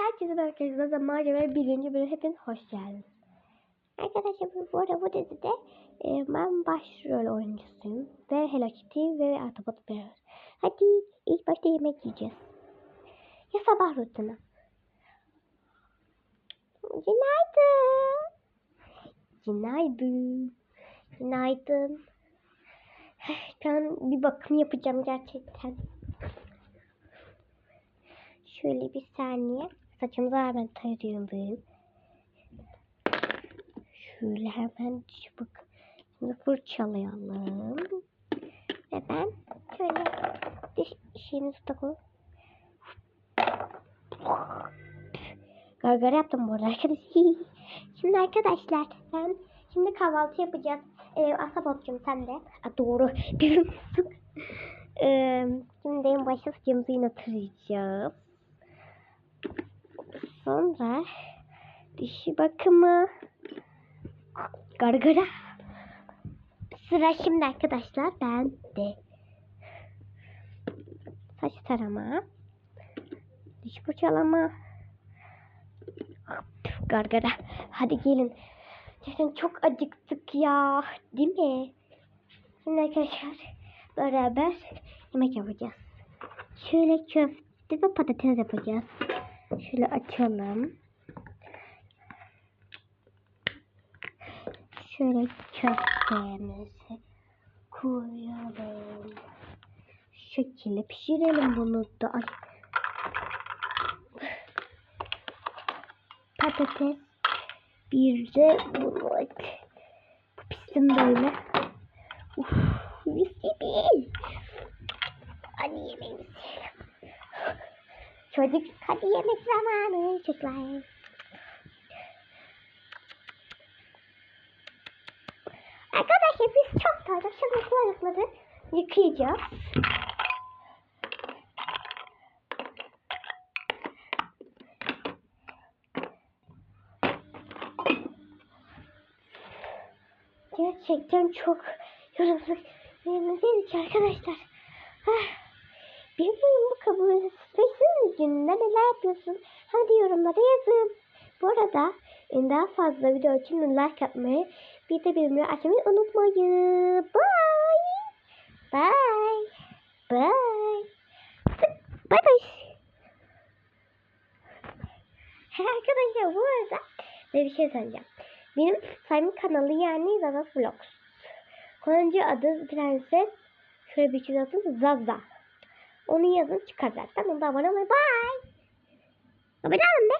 Herkese arkadaşlar Malzeme birinci bölüm hepiniz hoş geldiniz. Arkadaşlar bu, arada bu dizide e, ben başrol oyuncusuyum. Ve Hello Kitty ve Ahtapot beraber. Hadi ilk başta yemek yiyeceğiz. Ya sabah rutini. Günaydın. Günaydın. Günaydın. Ben bir bakım yapacağım gerçekten. Şöyle bir saniye. Saçımızı hemen tarayalım. Şöyle hemen çabuk. Şimdi fırçalayalım. Ve ben şöyle diş şeyimizi takalım. Gargara yaptım bu arkadaşlar. Şimdi arkadaşlar ben şimdi kahvaltı yapacağız. Ee, Asabot'cum sen de. Aa, doğru. ee, şimdi en başta saçımızı yine tarayacağız. Sonra dişi bakımı gargara. Sıra şimdi arkadaşlar ben de. Saç tarama. Diş fırçalama. Gargara. Hadi gelin. Gerçekten çok acıktık ya. Değil mi? Şimdi arkadaşlar beraber yemek yapacağız. Şöyle köfte ve patates yapacağız. Şöyle açalım. Şöyle köftemizi koyalım. Şekilde pişirelim bunu da. Ay. Patates. Bir de bunu aç. Bu pişsin böyle. Uf, mis gibi. Çocuk hadi yemek zamanı çocuklar. Arkadaşlar biz çok doyduk. Şimdi kulakları yıkayacağız. Gerçekten çok yorulduk. Yemeğimiz arkadaşlar. Ah. Bilmiyorum bu kabul Sesin gününde neler yapıyorsun? Hadi yorumlara yazın. Bu arada en daha fazla video için like atmayı bir de bildirimleri açmayı unutmayın. Bye. Bye. Bye. Bye bye. Arkadaşlar bu arada size bir şey söyleyeceğim. Benim Simon kanalı yani Zaza Vlogs. Kullanıcı adı Prenses. Şöyle bir şey atın Zaza. Onu yazın çıkar zaten. Onu da abone olmayı. Bye. Abone olun.